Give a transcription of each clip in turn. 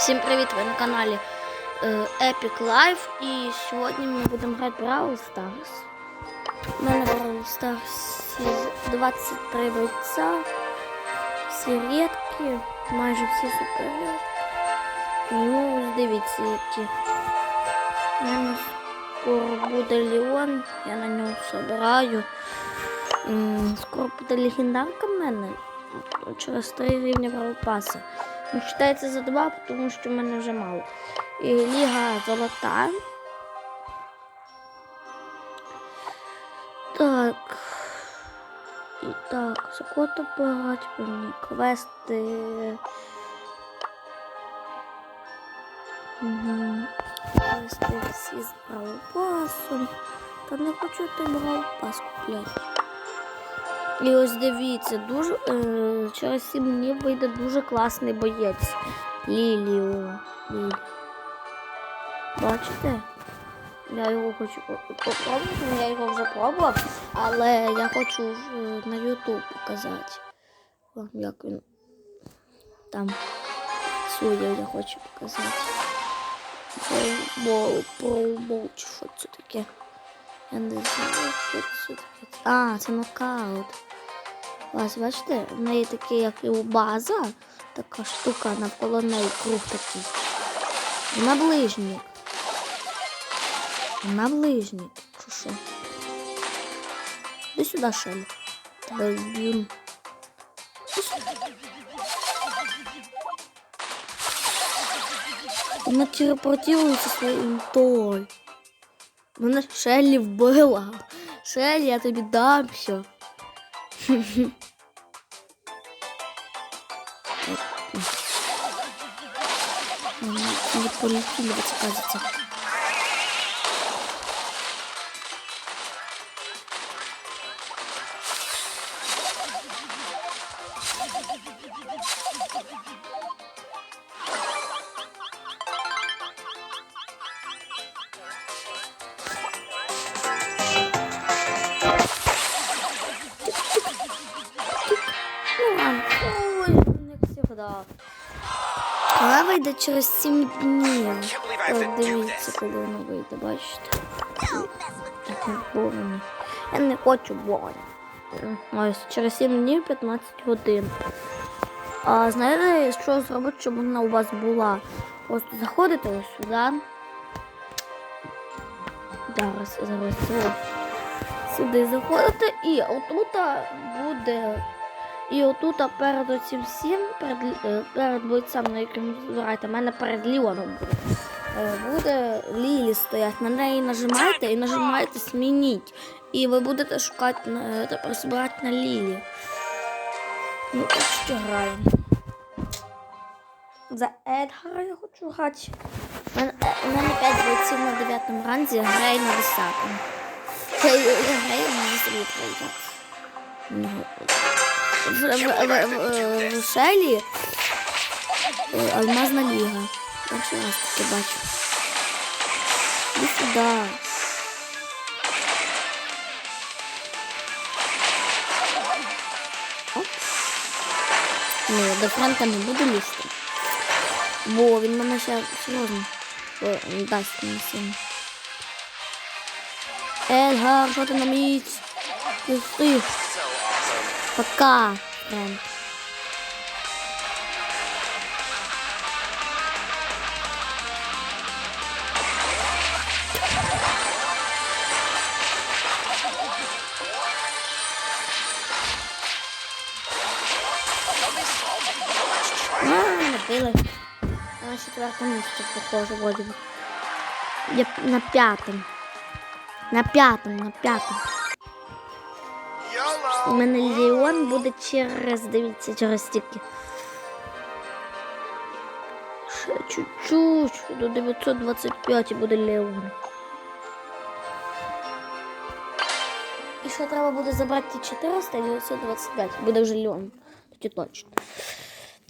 Всім привіт! Ви на каналі е, Epic Life і сьогодні ми будемо грати Brawl Stars. У мене Brawl Stars 23 бойця, всі рідкі, майже всі суперрідкі. Ну, дивіться, які. У мене скоро буде Леон, я на ньому збираю. М, Скоро буде легендарка в мене через 3 рівня Brawl Паса. Ну, читається за два, тому що в мене вже мало. І Ліга золота. Так. І так, за кого-то мені квести. Квести всі з браупасом. Та не хочу ти браупас купляти. І ось дивіться, дуже е, через 7 днів вийде дуже класний боєць. Ліліо. Лілі. Бачите? Я його хочу попробувати, ну, я його вже пробував, але я хочу е, на YouTube показати. Вам як він там суддя я хочу показати. Пробол, пробол, чи що це таке? Я не знаю, що це таке. А, це нокаут. Ось, бачите, в неї такий, як і у база, така штука навколо неї круг такий. На ближній. На ближній. Чи що? Іди сюди, Шелі. Тебе сюди. Вона телепортується своїм той. Мене Шелі вбила. Шелі, я тобі дам все. Не полетели, кажется. Всегда. Коли вийде через 7 днів. Дивіться, коли воно вийде, бачите. Таке. Я не хочу борони. Ось через 7 днів 15 годин. А знаєте, що зробити, щоб вона у вас була? Просто заходите ось сюди. Зараз, зараз. Сюди заходите і отут буде і отут перед оцим всім, перед, е, перед бойцем, на яким збираєте, мене перед Ліоном буде. е, Буде Лілі стоять. На неї нажимаєте і нажимаєте змініть. І ви будете шукати е, тепер збирати на Лілі. Ну, от що граємо. За Едгара я хочу грати. У мене, е, у мене 5 бойців на 9 ранзі, я граю на 10. Я, граю на 10 Ну, в, Шелі е, Алмазна ліга. Перший раз таке бачу. Іди сюди. Ні, до Франка не буду лізти. Бо він мене ще серйозно е, дасть мені сильно. Едгар, що ти на місці? Ти Пока, Фрэнк. А, набили. На четвертом місці, похоже, вроде бы. На п'ятому. На п'ятому, на п'ятому. У мене Леон буде через, дивіться, через стільки. Ще чуть-чуть, до 925 і буде Леон. І ще треба буде забрати ті 400 і 925. Буде вже Леон. Тоді точно.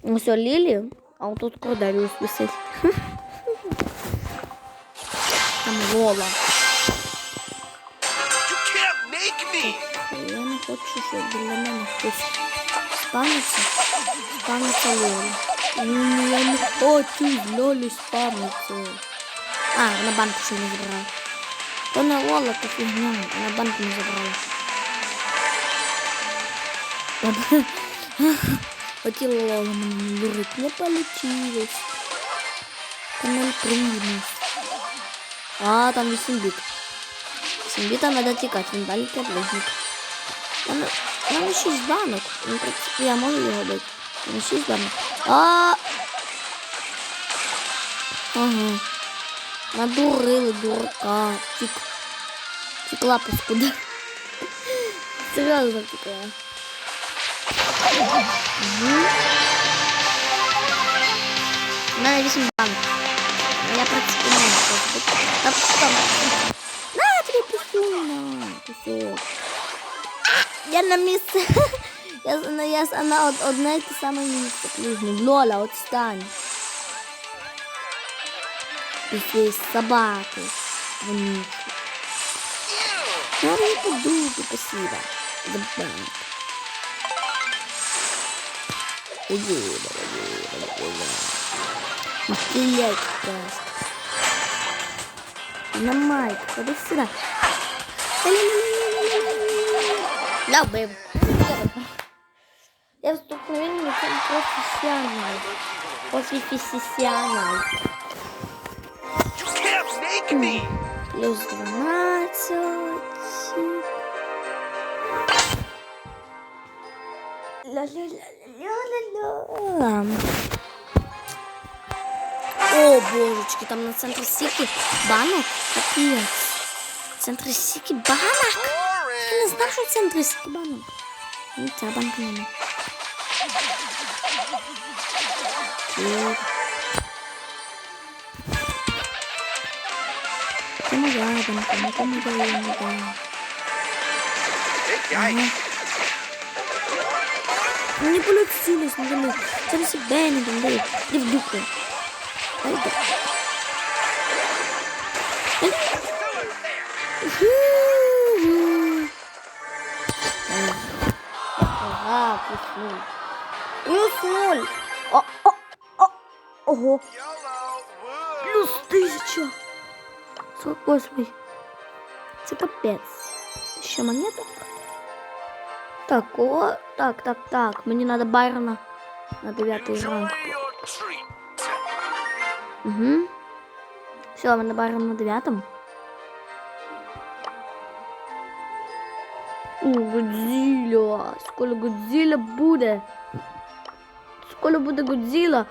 Ось Лілі, а от тут Корделіус висить. Там Лола. You can't make me! Я не хочу, щоб біля мене хтось спавнився. Спавниться Лола. Ну, Я не хочу з Лолі спавниться. А, вона банку ще не забрала. То не Лола, то фігня, вона банку не забрала. Хотіла Лола мене дурить, не получилось. Канал примус. А, там 8 біт. 8 біта треба тікати, він далі ближник. У мене у мене 6 банок. Ну, в я можу його бити. У мене 6 банок. А! Ага. Надурили дурака. Тік. Тікла паскуда. Серйозно тікла. У мене 8 банок. Я, принципі, не можу. Та що? На, тобі пісюна. Пісюк. Я на місце. Я, на- я с- на од- одне й те саме місце. Плюжник. Лола, отстань. Якісь собаки. Вонючі. Я не подумаю, спасибо. За банк. Иди, дорогие, дорогие. Не стрелять просто. На майк, ходи сюда. Да, бэйб. Я в столкновении с профессионал. Профессионал. You can't make me. Плюс 12. Ля-ля-ля-ля-ля-ля. О, божечки, там на центре сіки банок. Капець. В центрі сіки банок. Ну, не знаю, що цим прискібану. Ну, ця банка не. Це моя банка, ну, не то моя я не даю. Ага. Они полюцились, не думаю. Сам ну, себя не думаю. Иди в духе. Ай да. уснул. И уснул. О, о, о. Ого. Плюс тысяча. сколько 48. Це капець. еще монета, Так, о, так, так, так. мне надо Байрона на девятый ранг. Угу. Все, мы на Байрона на девятом, У, Годзилла. Скоро Годзилля буде. Скоро буде Годзилля.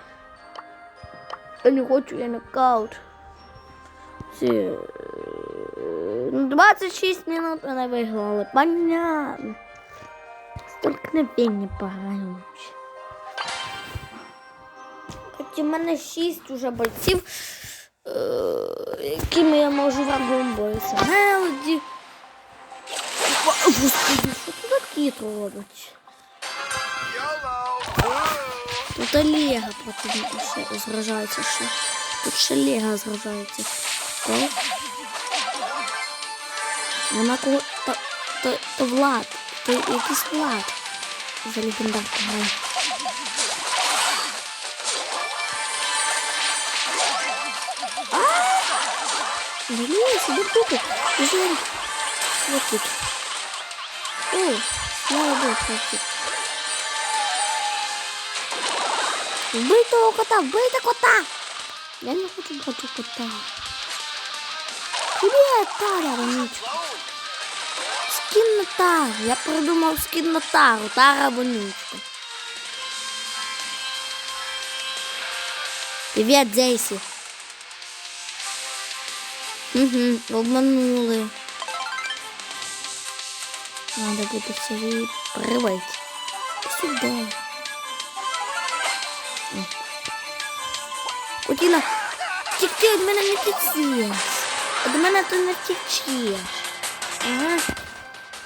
Я не хочу, я нокаут. Це... е, ну, 26 минут вона виграла. Понятно. Столкновення пограючи. Хоч у мене 6 уже бойців, е, якими я можу врагом боротися. Мелоді. О, Господи, що тут кіт робить? YOLO. Woo. Тут Олега проти ще зражається ще. Тут ще Лега зражається. Хто? Вона кого... То, то, то Влад. То якийсь Влад. За легендарку грає. Блин, себе тупо. Уже вот тут. О, богу, хватит. Вбий того кота, вбийте кота! Я не хочу брати кота. Привіт, Тара, вонючка. Скін на тару. Я придумав скін на тару. Тара вонючка. Привіт, Джейсі. Угу, обманули. Надо буде собі привити. Сюди. О. Хотіла втекти від мене не втечеш. Від мене ти не втечеш. Ага.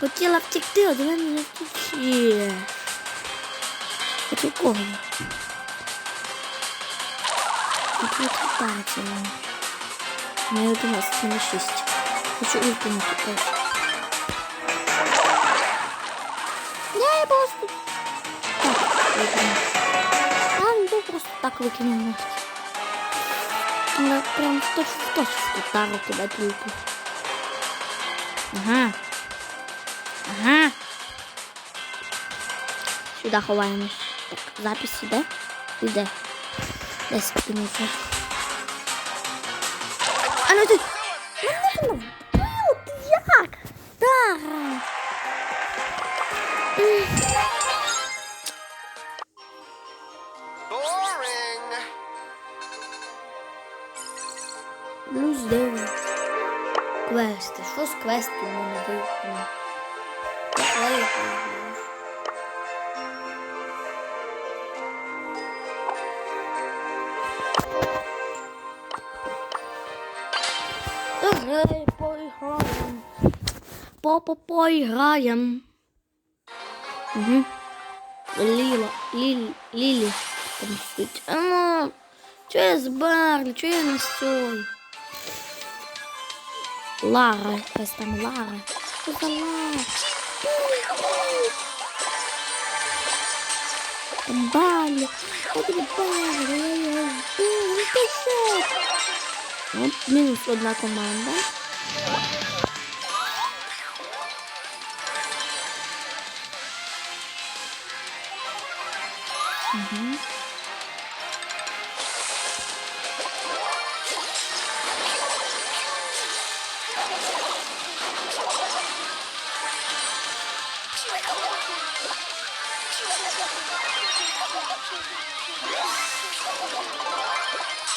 Хотіла втекти, від мене не втечеш. Хочу кого? Хочу відкатати. У мене 11 на 6. Хочу ультимати теж. Я просто... Так, ультимат. А, ну просто так викинув ногті. Але прям в точку в точку тару тебе тільки. Ага. Ага. Сюди ховаємось. Так, запис іде? Іде. 10 минут. А ну ти. Мене вбив! Ти Квесту в мене виконано? Ой, Грай, поіграєм. Попа поіграєм. Угу. Ліла, Лілі, Лілі. Там спить. А ну, я з Барлі, чого я не? Лара, якась там Лара. Що за Лара? Там Барлі. От і Барлі. ой-ой-ой. Ой, ну ти що? От мінус одна команда.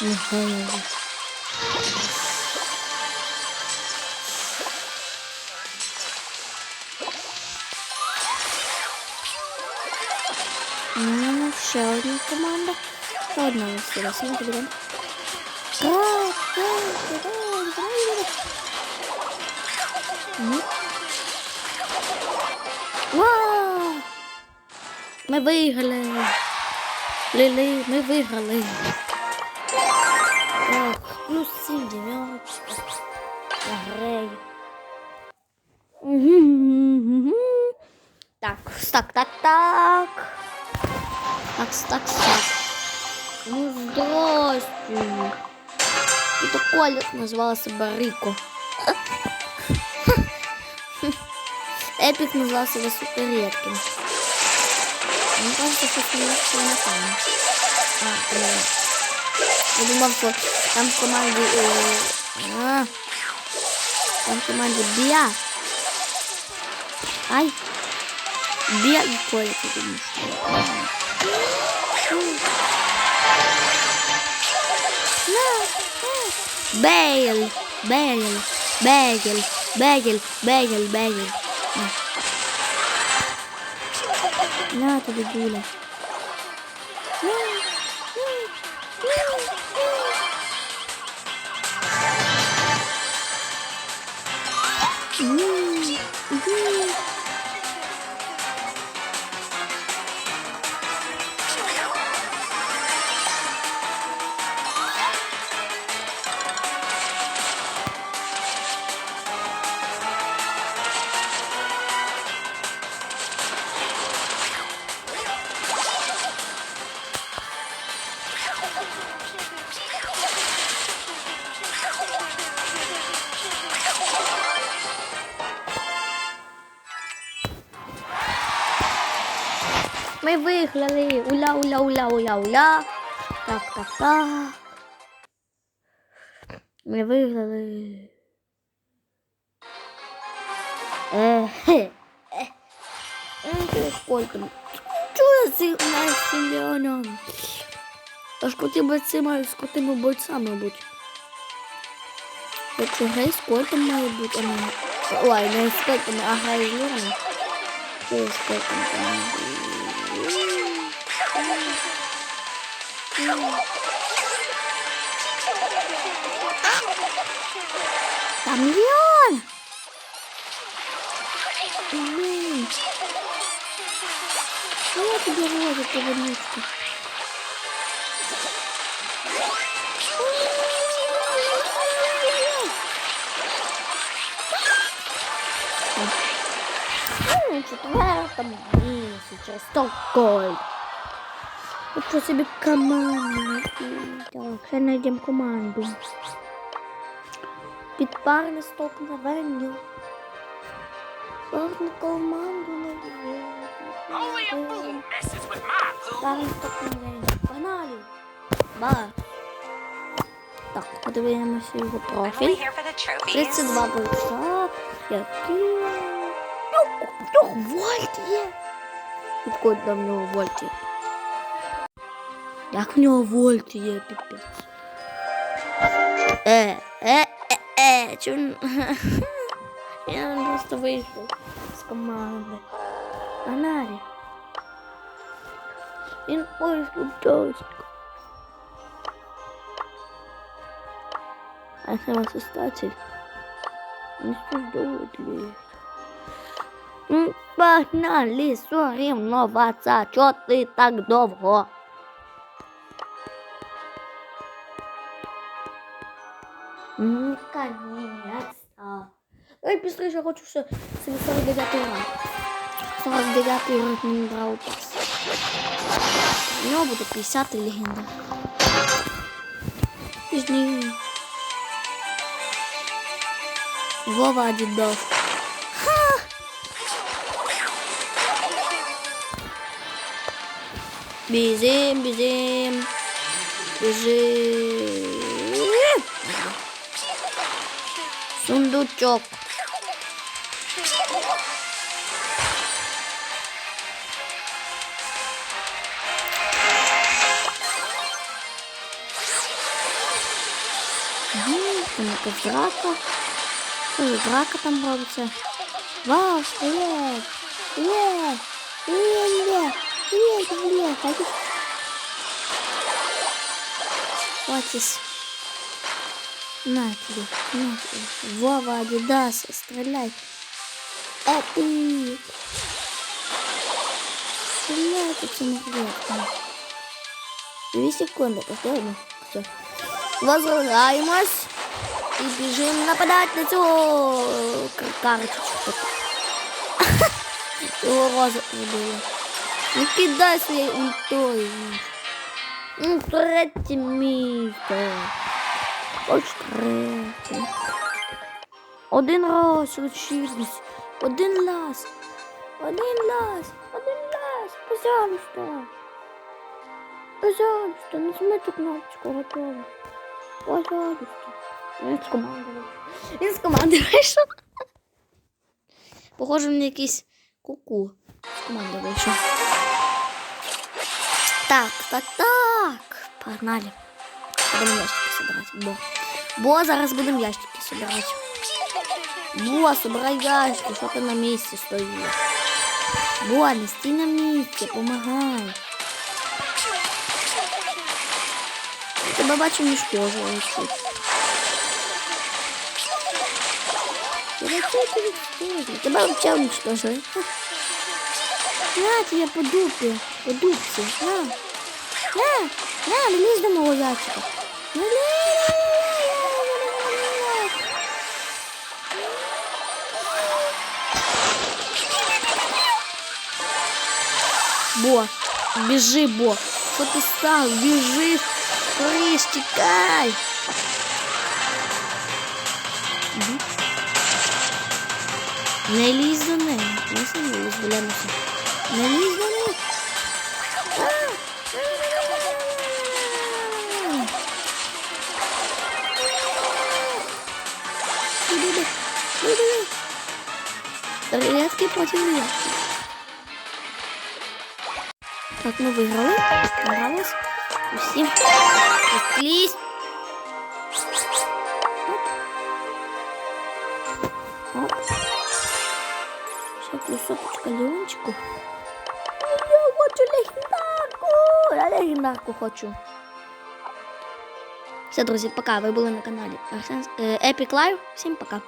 Михайло. Ну, ще одна команда. Одна лишилася. Ну, підемо. Так, так, давай, давай. Мгм. Вау! Ми. Лили, ми виграли. Ох, плюс сім дев'яточка. Грей. Так, так, так, так. Так, так, так. Ну, здрасте. Это Коля назвала себя Рико. Эпик назвал себя супер Então se você se mata. Ah, é. Ele morreu. Estamos comando. Ah. Dia. Ai. Dia e coisa que. Bagel, bagel, bagel, bagel, bagel, bagel. Ah. На. Тобі дуля. Уля, уля, уля, уля. Так, так, так. Ми виграли. Е, хе, е. Е, Сколько? Чого я цих не стріляна? Аж коти бойці мають з котими бойцями бути. Якщо грай з котом має бути. Ой, не з котами, а грай з лірами. Що з котом там? Там Леон! Блин! Что тебе ловит его нитку? Ну, что-то там, блин, сейчас толкает. Хочу собі команду знайти. Так, ще знайдемо команду. Підпарне столкновення. Парну команду with my столкновення. Погнали. Ба. Так, подивимося його профіль. here for the trophies. 32 бойця. Які. Ну, вольт є. Відкуди в нього вольт є? Як в нього вольт є, піпець? Е, е, е, е, чу... Я просто вийшов з команди. Погнали. Він поїзд дочку. А сама состоятель не суждет ли. Ну, Погнали, соревноваться, чо ти так довго? наконец-то. Ой, быстрее, я хочу все собі 49 ранг. 49 ранг не брав пас. У нього буде 50 легенда. Пізніше. Вова Адидов. Ха! Бежим, бежим. Бежим. Сундучок. Якась ну, драка. Ой, драка там робиться. Вау, стріляй! Є! Є, є! Є, є, є! Хватись! Хватись! На тебе, на тебе. Вова, Адидас, стреляй. Эпик. Стреляй этим ребятам. Две секунды, последний. Все. Возвращаемся. И бежим нападать на цю кар- карточку. Його роза прибила. Не кидай своєю ультою. Ну, третє місце. Хоч третє. Один раз учились. Один раз. Один раз. Один раз. Пожалуйста. Пожалуйста, нажмите кнопочку готово. Пожалуйста. Він з команди. Він з команди вийшов. Похоже, він якийсь куку. З команди вийшов. Так, так, так. Погнали. Будемо собирати. Бо. Бо зараз будемо ящики собирати. Бо, собирай ящики, що ти на місці стоїш. Бо, не стій на місці, помагай. Тебе бачу кожою чуть. Тебе. Вообще уничтожили. На тебе по дупе. По дупці. На. На. На, не лізь до мого ящика. Не лізь. Бо, біжи, Бо. Що ти став? Біжи, скоріш, тікай. Мгм. Не лізь до неї. Не сильно розберемося. Не лізь до неї. А! Іди, іди, іди. Рядки проти рядки. Так, ми виграли. Понравилось. Усі. Відклісь. Оп. Ще плюс соточка Леончику. Я хочу легендарку. Я легендарку хочу. Все, друзі, пока. Ви були на каналі е, Epic Live. Всім пока.